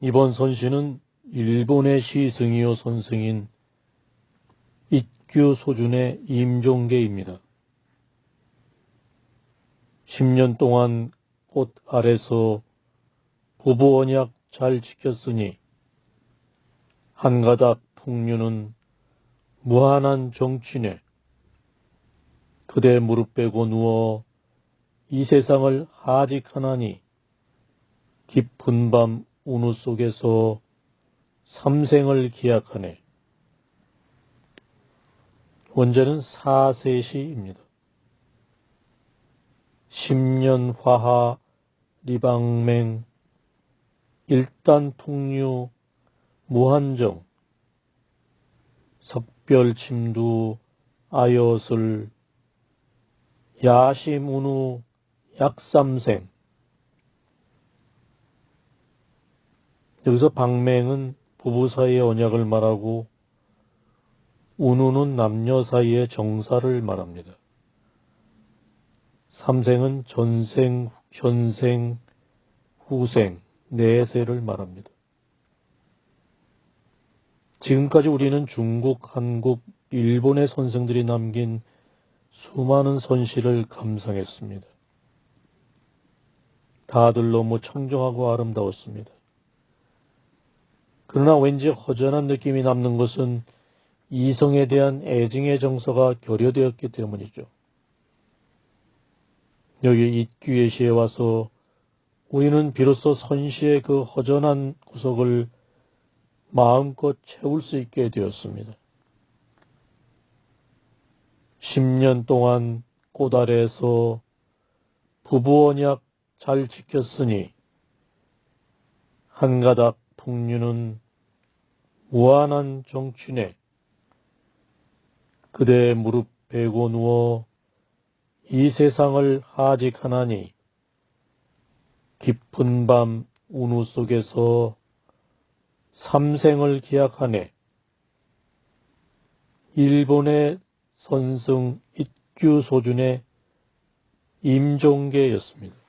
이번 선시는 일본의 시승이요 선생인 이규 소준의 임종계입니다. 10년 동안 꽃 아래서 부부 언약 잘 지켰으니 한 가닥 풍류는 무한한 정취네. 그대 무릎 빼고 누워 이 세상을 하직하나니 깊은 밤 운우 속에서 삼생을 기약하네. 원제는 사세시입니다. 십년화하 리방맹 일단 풍류 무한정 석별침두 아여슬 야심운우 약삼생 여기서 방맹은 부부 사이의 언약을 말하고 운우는 남녀 사이의 정사를 말합니다. 삼생은 전생, 현생, 후생, 내세를 말합니다. 지금까지 우리는 중국, 한국, 일본의 선생들이 남긴 수많은 선시를 감상했습니다. 다들 너무 청정하고 아름다웠습니다. 그러나 왠지 허전한 느낌이 남는 것은 이성에 대한 애증의 정서가 결여되었기 때문이죠. 여기 it규의 시에 와서 우리는 비로소 선시의 그 허전한 구석을 마음껏 채울 수 있게 되었습니다. 10년 동안 꽃 아래에서 부부 언약 잘 지켰으니 한 가닥 풍류는 무한한 정취네 그대 무릎 베고 누워 이 세상을 하직하나니 깊은 밤 운우 속에서 삼생을 기약하네. 일본의 선승 it규 소준의 임종계였습니다.